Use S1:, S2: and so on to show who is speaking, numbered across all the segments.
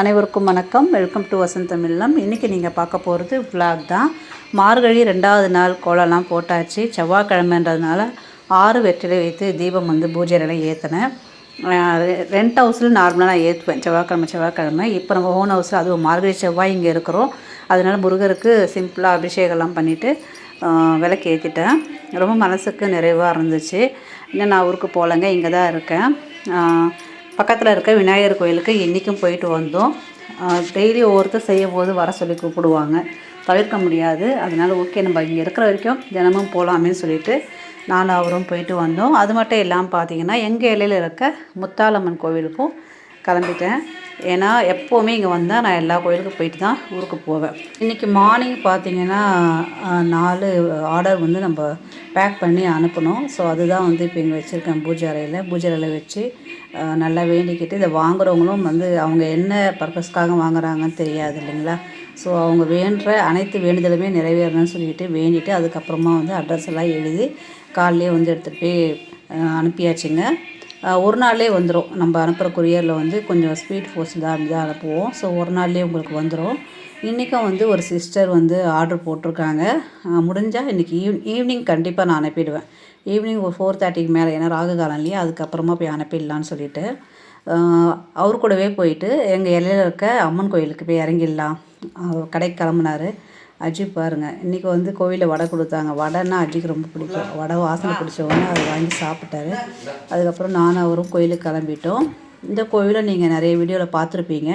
S1: அனைவருக்கும் வணக்கம். Welcome to வசந்தம் இல்லம் இன்றைக்கி நீங்கள் பார்க்க போகிறது vlog தான். மார்கழி ரெண்டாவது நாள் கோலம்லாம் போட்டாச்சு. செவ்வாய்க்கிழமைன்றதுனால ஆறு வெற்றிலை வைத்து தீபம் வந்து பூஜை ஏற்றினேன் ரெண்ட் ஹவுஸில் நார்மலாக நான் ஏற்றுவேன் செவ்வாய்க்கிழமை செவ்வாய்க்கிழமை. இப்போ நம்ம ஓன் ஹவுஸில் அதுவும் மார்கழி செவ்வாய் இங்கே இருக்கிறோம். அதனால் முருகருக்கு சிம்பிளாக அபிஷேகம்லாம் பண்ணிவிட்டு விளக்கு ஏற்றிட்டேன் ரொம்ப மனசுக்கு நிறைவாக இருந்துச்சு. இன்னும் நான் ஊருக்கு போகலங்க இங்கே தான் இருக்கேன் பக்கத்தில் இருக்க விநாயகர் கோயிலுக்கு இன்றைக்கும் போயிட்டு வந்தோம். டெய்லி ஒவ்வொருத்தர் செய்யும் போது வர சொல்லி கூப்பிடுவாங்க. தவிர்க்க முடியாது. அதனால் ஓகே நம்ம இங்கே இருக்கிற வரைக்கும் தினமும் போகலாமேன்னு சொல்லிட்டு நானும் அவரும் போயிட்டு வந்தோம். அது மட்டும் இல்லாமல் பார்த்தீங்கன்னா எங்கள் இலையில் இருக்க முத்தாலம்மன் கோவிலுக்கும் கிளம்பிட்டேன். ஏன்னா எப்போவுமே இங்கே வந்தால் நான் எல்லா கோயிலுக்கும் போயிட்டு தான் ஊருக்கு போவேன். இன்றைக்கி மார்னிங் பார்த்தீங்கன்னா நாலு ஆர்டர் வந்து நம்ம பேக் பண்ணி அனுப்பணும் ஸோ அதுதான் வந்து இப்போ இங்கே வச்சுருக்கேன் பூஜை அறையில். பூஜை அறையில் வச்சு நல்லா வேண்டிக்கிட்டு இதை வாங்குறவங்களும் வந்து அவங்க என்ன பர்பஸ்க்காக வாங்குறாங்கன்னு தெரியாது இல்லைங்களா? ஸோ அவங்க வேண்டுற அனைத்து வேண்டுதலுமே நிறைவேறணும்னு சொல்லிட்டு வேண்டிட்டு அதுக்கப்புறமா வந்து அட்ரஸ் எல்லாம் எழுதி காலையிலே வந்து எடுத்துகிட்டு போய் அனுப்பியாச்சுங்க. ஒரு நாள்லே வந்துடும் நம்ம அனுப்புகிற கொரியரில் வந்து கொஞ்சம் ஸ்பீட் போஸ்ட் தான் அப்படி தான் அனுப்புவோம். ஸோ ஒரு நாள்லேயே உங்களுக்கு வந்துடும் இன்றைக்கும் வந்து ஒரு சிஸ்டர் வந்து ஆர்டர் போட்டிருக்காங்க. முடிஞ்சால் இன்றைக்கி ஈவ் ஈவினிங் கண்டிப்பாக நான் அனுப்பிடுவேன். ஈவினிங் ஒரு ஃபோர் தேர்ட்டிக்கு மேலே ஏன்னா ராகு காலம் இல்லையா? அதுக்கப்புறமா போய் அனுப்பிடலான்னு சொல்லிட்டு. அவர் கூடவே போயிட்டு எங்கள் எல்லையில் இருக்க அம்மன் கோயிலுக்கு போய் இறங்கிடலாம். கடைக்கு கிளம்புனாரு. அஜி பாருங்க இன்றைக்கி வந்து கோவிலில் வடை கொடுத்தாங்க. வடைன்னா அஜிக்கு ரொம்ப பிடிக்கும். வடை வாசனை பிடிச்சவொன்னே அதை வாங்கி சாப்பிட்டாரு. அதுக்கப்புறம் நானும் அவரும் கோயிலுக்கு கிளம்பிட்டோம். இந்த கோவிலை நீங்கள் நிறைய வீடியோவில் பார்த்துருப்பீங்க.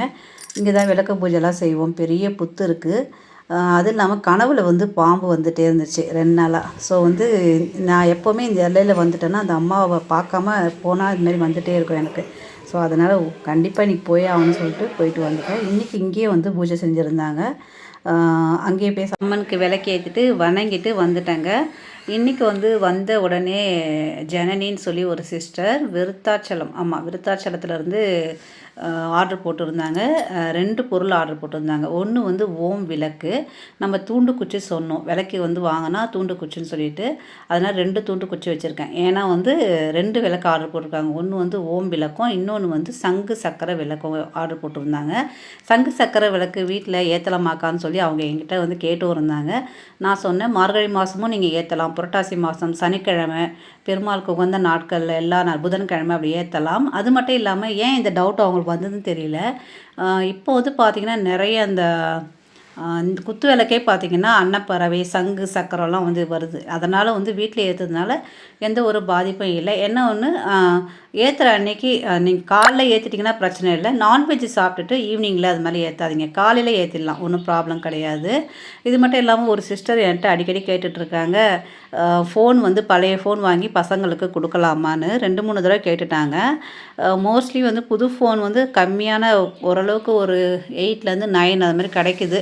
S1: இங்கே தான் விளக்க பூஜைலாம் செய்வோம். பெரிய புத்து இருக்குது அது இல்லாமல் கனவில் வந்து பாம்பு வந்துகிட்டே இருந்துச்சு ரெண்டு நாளாக ஸோ வந்து நான் எப்போவுமே இந்த எல்லையில் வந்துட்டேன்னா அந்த அம்மாவை பார்க்காம போனால் இதுமாரி வந்துகிட்டே இருக்கும் எனக்கு. ஸோ அதனால் கண்டிப்பாக இன்றைக்கி போய் ஆகணும்னு சொல்லிட்டு போயிட்டு வந்துட்டேன். இன்றைக்கி இங்கேயே வந்து பூஜை செஞ்சுருந்தாங்க. அங்கேயே போய் அம்மனுக்கு விளக்கு ஏற்றிட்டு வணங்கிட்டு வந்துட்டேங்க. இன்றைக்கி வந்து வந்த உடனே ஜனனின்னு சொல்லி ஒரு சிஸ்டர் விருத்தாச்சலம் ஆமாம் விருத்தாச்சலத்துலேருந்து ஆர்டர் போட்டிருந்தாங்க. ரெண்டு பொருள் ஆர்டர் போட்டிருந்தாங்க. ஒன்று வந்து ஓம் விளக்கு. நம்ம தூண்டு குச்சி சொன்னோம். விளக்கு வந்து வாங்கினா தூண்டு குச்சின்னு சொல்லிட்டு அதனால் ரெண்டு தூண்டு குச்சி வச்சுருக்கேன். ஏன்னா வந்து ரெண்டு விளக்கு ஆர்டர் போட்டிருக்காங்க. ஒன்று வந்து ஓம் விளக்கும் இன்னொன்று வந்து சங்கு சக்கரை விளக்கும் ஆர்டர் போட்டிருந்தாங்க. சங்கு சக்கரை விளக்கு வீட்டில் ஏற்றலாமாக்கான்னு சொல்லி அவங்க என்கிட்ட வந்து கேட்டு இருந்தாங்க. நான் சொன்னேன் மார்கழி மாதமும் நீங்கள் ஏற்றலாம் புரட்டாசி மாதம் சனிக்கிழமை பெருமாளுக்கு உகந்த நாட்களில் எல்லா நாள் புதன்கிழமை அப்படி ஏற்றலாம் அது மட்டும் இல்லாமல் ஏன் இந்த டவுட் அவங்களுக்கு வந்ததுன்னு தெரியல. இப்போ வந்து பார்த்திங்கன்னா நிறைய அந்த இந்த குத்து விளக்கே பார்த்தீங்கன்னா அன்னப்பறவை சங்கு சக்கரம்லாம் வந்து வருது. அதனால் வந்து வீட்டில் ஏற்றுறதுனால எந்த ஒரு பாதிப்பும் இல்லை. என்ன ஒன்று ஏற்றுற அன்னைக்கு நீங்கள் காலைல ஏற்றிட்டிங்கன்னா பிரச்சனை இல்லை. நான்வெஜ் சாப்பிட்டுட்டு ஈவினிங்கில் அது மாதிரி ஏற்றாதீங்க காலையில் ஏற்றிடலாம் ஒன்றும் ப்ராப்ளம் கிடையாது. இது மட்டும் இல்லாமல் ஒரு சிஸ்டர் என்கிட்ட அடிக்கடி கேட்டுட்ருக்காங்க. ஃபோன் வந்து பழைய ஃபோன் வாங்கி பசங்களுக்கு கொடுக்கலாமான்னு. ரெண்டு மூணு தடவை கேட்டுட்டாங்க. மோஸ்ட்லி வந்து புது ஃபோன் வந்து கம்மியான ஓரளவுக்கு ஒரு எயிட்லேருந்து நைன் அது மாதிரி கிடைக்குது.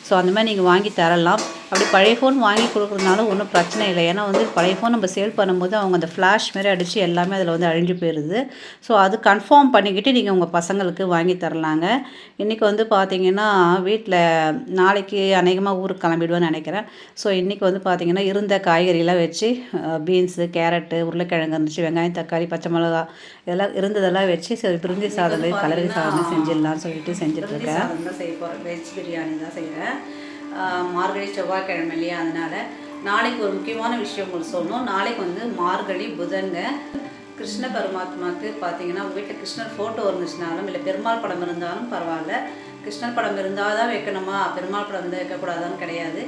S1: ஸோ அந்த மாதிரி நீங்கள் வாங்கி தரலாம். அப்படி பழைய ஃபோன் வாங்கி கொடுக்குறதுனால ஒன்றும் பிரச்சனை இல்லை. ஏன்னா வந்து பழைய ஃபோன் நம்ம சேல் பண்ணும்போது அவங்க அந்த ஃப்ளாஷ் மாரி அடித்து எல்லாமே அதில் வந்து அழிஞ்சு போயிடுது ஸோ அது கன்ஃபார்ம் பண்ணிக்கிட்டு நீங்கள் உங்கள் பசங்களுக்கு வாங்கி தரலாங்க. இன்றைக்கி வந்து பார்த்தீங்கன்னா வீட்டில் நாளைக்கு அநேகமாக ஊருக்கு கிளம்பிடுவேன்னு நினைக்கிறேன். ஸோ இன்றைக்கி வந்து பார்த்தீங்கன்னா இருந்த காய்கறியெல்லாம் வச்சு பீன்ஸு கேரட்டு உருளைக்கிழங்கு இருந்துச்சு வெங்காயம் தக்காளி பச்சை மிளகா இதெல்லாம் இருந்ததெல்லாம் வச்சு சரி பிரிஞ்சி சாதம் கலரி சாதம் செஞ்சிடலாம்னு சொல்லிட்டு செஞ்சுட்ருக்கேன் செய்ய போகிறேன் வெஜ் பிரியாணி தான் செய்கிறேன் மார்கழி செவ்வாய்க்கிழமை இல்லையா? அதனால் நாளைக்கு ஒரு முக்கியமான விஷயம் உங்களுக்கு சொல்லணும். நாளைக்கு வந்து மார்கழி புதன்ங்க கிருஷ்ண பரமாத்மாவுக்கு பார்த்தீங்கன்னா உங்கள் வீட்டில் கிருஷ்ணர் ஃபோட்டோ இருந்துச்சுனாலும் இல்லை பெருமாள் படம் இருந்தாலும் பரவாயில்ல. கிருஷ்ணர் படம் இருந்தால் தான் வைக்கணுமா? பெருமாள் படம் இருந்தால் வைக்கக்கூடாதான்னு கிடையாது.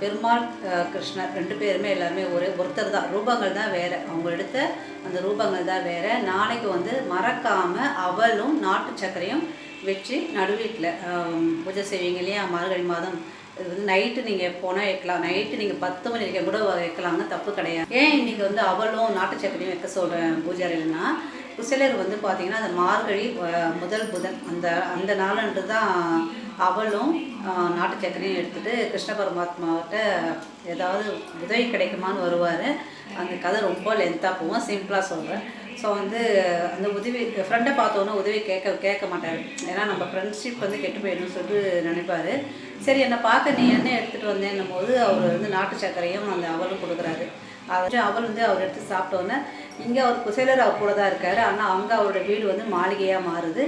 S1: பெருமாள் கிருஷ்ணர் ரெண்டு பேருமே எல்லாருமே ஒரே ஒருத்தர் தான். ரூபங்கள் தான் வேறு. அவங்க எடுத்த அந்த ரூபங்கள் தான் வேறு. நாளைக்கு வந்து மறக்காமல் அவலும் நாட்டு சர்க்கரையும் வச்சு நடுவீட்டில் பூஜை செய்வீங்க இல்லையா? மார்கழி மாதம். இது வந்து நைட்டு நீங்கள் போனால் வைக்கலாம். நைட்டு நீங்கள் பத்து மணி வரைக்கும் கூட வைக்கலாம்னு தப்பு கிடையாது. ஏன் இன்னைக்கு வந்து அவலும் நாட்டு சக்கரையும் வைக்க சொல்கிறேன் பூஜை அறையிலனா சிலர் வந்து பார்த்தீங்கன்னா அந்த மார்கழி முதல் புதன் அந்த அந்த நாளன்று தான் அவளும் அஹ், நாட்டு சக்கரையும் எடுத்துகிட்டு கிருஷ்ண பரமாத்மாவிட்ட ஏதாவது உதவி கிடைக்குமான்னு வருவார். அந்த கதை ரொம்ப லென்த்தாக போகும். சிம்பிளாக சொல்கிறேன் ஸோ வந்து அந்த உதவி ஃப்ரெண்டை பார்த்தோன்னே உதவி கேட்க கேட்க மாட்டார். ஏன்னா நம்ம ஃப்ரெண்ட்ஷிப் வந்து கெட்டு போயிடணும்னு சொல்லிட்டு நினைப்பாரு. சரி என்னை பார்க்க நீ என்ன எடுத்துகிட்டு வந்தேன்னும் போது அவர் வந்து நாட்டு சர்க்கரையும் அந்த அவலும் கொடுக்குறாரு. அது அவள் வந்து அவர் எடுத்து சாப்பிட்டோன்னே இங்கே அவர் குசேலர் அவர் கூட தான் இருக்கார். ஆனால் அங்கே அவரோட வீடு வந்து மாளிகையாக மாறுது.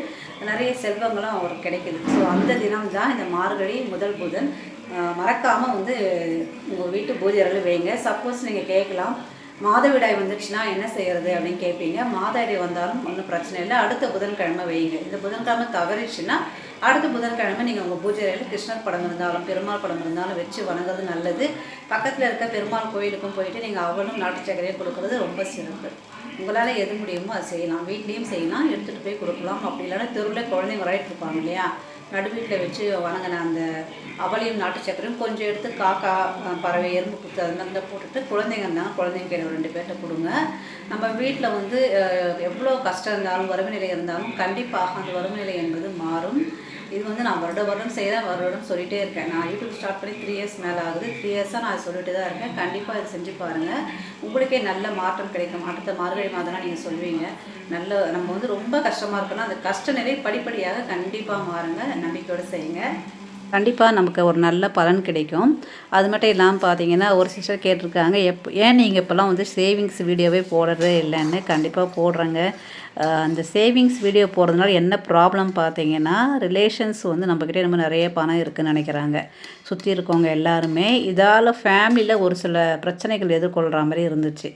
S1: நிறைய செல்வங்களும் அவருக்கு கிடைக்குது. ஸோ அந்த தினம் தான் இந்த மார்கழி முதல் புதன். மறக்காமல் வந்து உங்கள் வீட்டு பூஜை வைங்க. சப்போஸ் நீங்கள் கேட்கலாம். மாதவிடாய் வந்துடுச்சுன்னா என்ன செய்யறது அப்படின்னு கேட்பீங்க மாதவிடாய் வந்தாலும் ஒன்றும் பிரச்சனை இல்லை. அடுத்த புதன்கிழமை வைங்க இந்த புதன்கிழமை தவறிச்சுன்னா அடுத்த புதன்கிழமை நீங்கள் உங்கள் பூஜை அறையில் கிருஷ்ணர் படம் இருந்தாலும் பெருமாள் படம் இருந்தாலும் வச்சு வணங்குறது நல்லது. பக்கத்தில் இருக்க பெருமாள் கோயிலுக்கும் போயிட்டு நீங்கள் அவளும் நாட்டு சக்கரையும் கொடுக்குறது ரொம்ப சிறப்பு. உங்களால் எது முடியுமோ அதை செய்யலாம். வீட்லேயும் செய்யலாம். எடுத்துகிட்டு போய் கொடுக்கலாம். அப்படி இல்லைன்னா தெருவில் குழந்தைங்க விளையாட்டு இருப்பாங்க இல்லையா? நடுவீட்டில் வச்சு வணங்கின அந்த அவளையும் நாட்டு சக்கரையும் கொஞ்சம் எடுத்து காக்கா பறவை எறும்பு குத்து அது மாதிரி போட்டுட்டு குழந்தைங்க இருந்தாங்க. குழந்தைங்க பேர் ரெண்டு பேர்கிட்ட கொடுங்க. நம்ம வீட்டில் வந்து எவ்வளோ கஷ்டம் இருந்தாலும் வறுமை நிலை இருந்தாலும் கண்டிப்பாக அந்த வறுமை நிலை என்பது மாறும். இது வந்து நான் வருட வருடம் செய்கிறேன் வருடம் சொல்லிகிட்டே இருக்கேன். நான் யூடியூப் ஸ்டார்ட் பண்ணி த்ரீ இயர்ஸ் மேலே ஆகுது. த்ரீ இயர்ஸாக நான் சொல்லிட்டு தான் இருக்கேன். கண்டிப்பாக இதை செஞ்சு பாருங்கள் உங்களுக்கே நல்ல மாற்றம் கிடைக்கும். அடுத்த மார்கழி மாதம்னா நீங்கள் சொல்வீங்க நல்ல நம்ம வந்து ரொம்ப கஷ்டமாக இருக்கணும் அந்த கஷ்ட நிலை படிப்படியாக கண்டிப்பாக மாறுங்க. நம்பிக்கையோடு செய்யுங்க. கண்டிப்பாக நமக்கு ஒரு நல்ல பலன் கிடைக்கும். அது மட்டும் இல்லாமல் பார்த்தீங்கன்னா ஒரு சிஸ்டர் கேட்டிருக்காங்க எப் ஏன் நீங்கள் இப்போல்லாம் வந்து சேவிங்ஸ் வீடியோவே போடுறதே இல்லைன்னு? கண்டிப்பாக போடுறேங்க. அந்த சேவிங்ஸ் வீடியோ போடுறதுனால என்ன ப்ராப்ளம் பார்த்தீங்கன்னா ரிலேஷன்ஸ் வந்து நம்மக்கிட்டே ரொம்ப நிறைய பணம் இருக்குதுன்னு நினைக்கிறாங்க. சுற்றி இருக்கவங்க எல்லாருமே இதால் ஃபேமிலியில் ஒரு சில பிரச்சனைகள் எதிர்கொள்கிற மாதிரி இருந்துச்சு.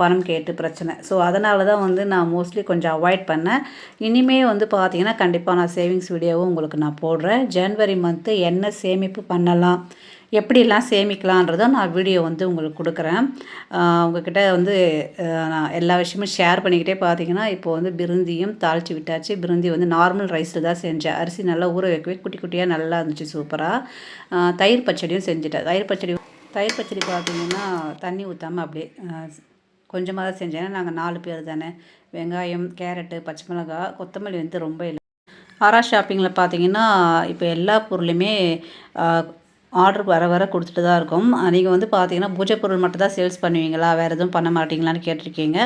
S1: பணம் கேட்டு பிரச்சனை. ஸோ அதனால தான் வந்து நான் மோஸ்ட்லி கொஞ்சம் அவாய்ட் பண்ணேன். இனிமே வந்து பார்த்தீங்கன்னா கண்டிப்பாக நான் சேவிங்ஸ் வீடியோவும் உங்களுக்கு நான் போடுறேன். ஜனவரி மந்த்து என்ன சேமிப்பு பண்ணலாம் எப்படிலாம் சேமிக்கலான்றதை நான் வீடியோ வந்து உங்களுக்கு கொடுக்குறேன். உங்ககிட்ட வந்து நான் எல்லா விஷயமும் ஷேர் பண்ணிக்கிட்டே பார்த்தீங்கன்னா இப்போ வந்து பிருந்தியும் தாளித்து விட்டாச்சு. பிருந்தி வந்து நார்மல் ரைஸில் தான் செஞ்சேன். அரிசி நல்லா ஊற வைக்கவே குட்டி குட்டியாக நல்லா இருந்துச்சு சூப்பராக தயிர் பச்சடியும் செஞ்சுட்டேன். தயிர் பச்சடி தயிர் பச்சடி பார்த்தீங்கன்னா தண்ணி ஊற்றாமல் அப்படியே கொஞ்சமாக தான் செஞ்சேன் ஏன்னா நாங்கள் நாலு பேர் தானே. வெங்காயம் கேரட்டு பச்சை மிளகாய் கொத்தமல்லி வந்து ரொம்ப இல்லை. ஆரா ஷாப்பிங்கில் பார்த்தீங்கன்னா இப்போ எல்லா பொருளுமே ஆர்டர் வர வர கொடுத்துட்டு தான் இருக்கும். நீங்கள் வந்து பார்த்தீங்கன்னா பூஜை பொருள் மட்டும் தான் சேல்ஸ் பண்ணுவீங்களா? வேறு எதுவும் பண்ண மாட்டீங்களான்னு கேட்டிருக்கீங்க.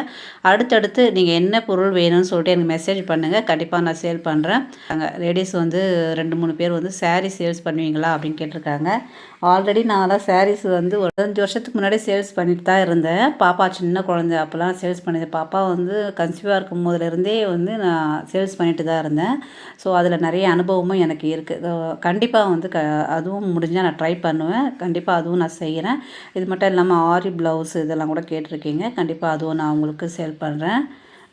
S1: அடுத்தடுத்து நீங்கள் என்ன பொருள் வேணும்னு சொல்லிட்டு எனக்கு மெசேஜ் பண்ணுங்கள் கண்டிப்பாக நான் சேல் பண்ணுறேன் அங்கே லேடிஸ் வந்து ரெண்டு மூணு பேர் வந்து சாரீ சேல்ஸ் பண்ணுவீங்களா? அப்படின்னு கேட்டிருக்காங்க. ஆல்ரெடி நான் தான் சாரீஸ் வந்து ஒரு அஞ்சு வருஷத்துக்கு முன்னாடி சேல்ஸ் பண்ணிட்டு தான் இருந்தேன். பாப்பா சின்ன குழந்தை அப்போல்லாம் சேல்ஸ் பண்ணியிருந்தேன் பாப்பா வந்து கன்சீவாக இருக்கும் போதுலேருந்தே வந்து நான் சேல்ஸ் பண்ணிட்டு தான் இருந்தேன். ஸோ அதில் நிறைய அனுபவமும் எனக்கு இருக்குது கண்டிப்பாக வந்து க அதுவும் முடிஞ்சால் நான் ட்ரை பண்ணுவேன். கண்டிப்பாக அதுவும் நான் செய்கிறேன் இது மட்டும் இல்லாமல் ஆரி ப்ளவுஸ் இதெல்லாம் கூட கேட்டிருக்கீங்க. கண்டிப்பாக அதுவும் நான் உங்களுக்கு சேல் பண்ணுறேன்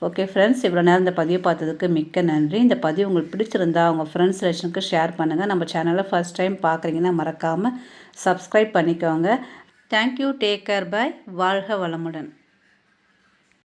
S1: ஓகே ஃப்ரெண்ட்ஸ் இவ்வளோ நேரம் இந்த பதிவை பார்த்ததுக்கு மிக்க நன்றி. இந்த பதிவு உங்களுக்கு பிடிச்சிருந்தா உங்கள் ஃப்ரெண்ட்ஸ் ரிலேஷனுக்கு ஷேர் பண்ணுங்கள் நம்ம சேனலை ஃபஸ்ட் டைம் பார்க்குறீங்கன்னா மறக்காமல் சப்ஸ்கிரைப் பண்ணிக்கோங்க. தேங்க்யூ டேக் கேர் பாய் வாழ்க வளமுடன்.